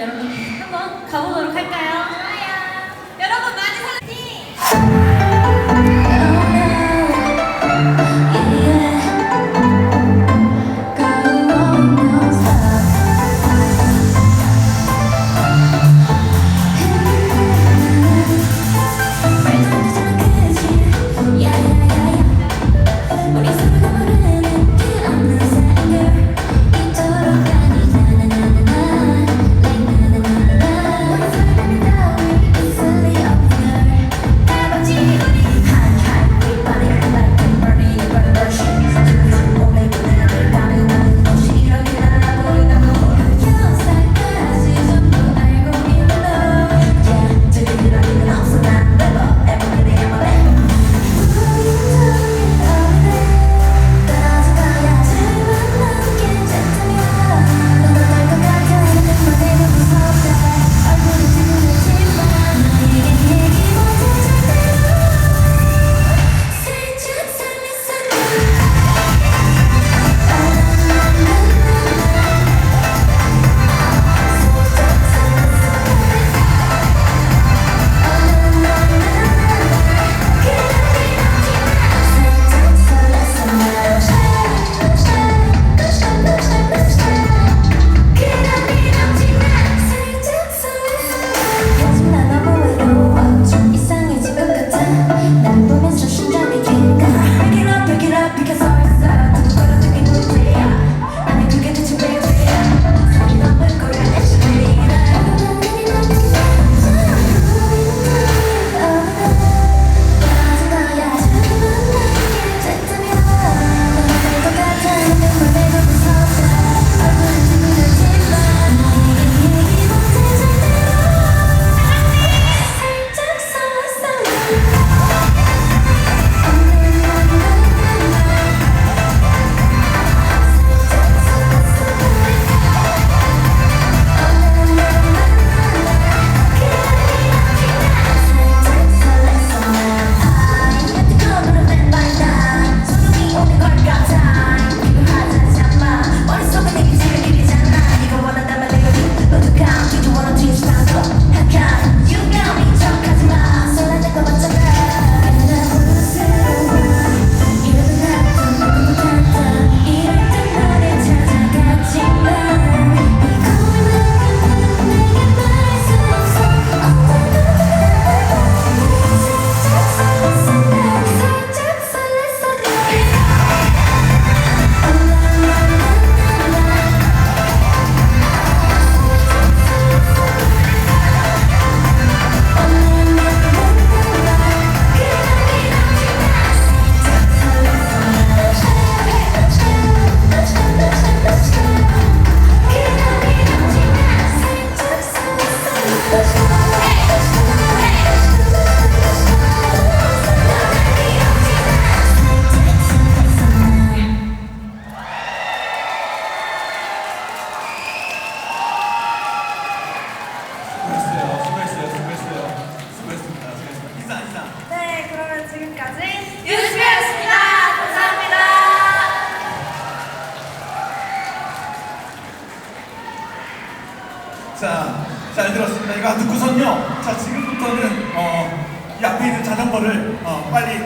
여러분 한번 가보도록 할까 요? 자, 잘 들었습니다. 이거 듣고선요. 자, 지금부터는 어, 이 앞에 있는 자전거를 어, 빨리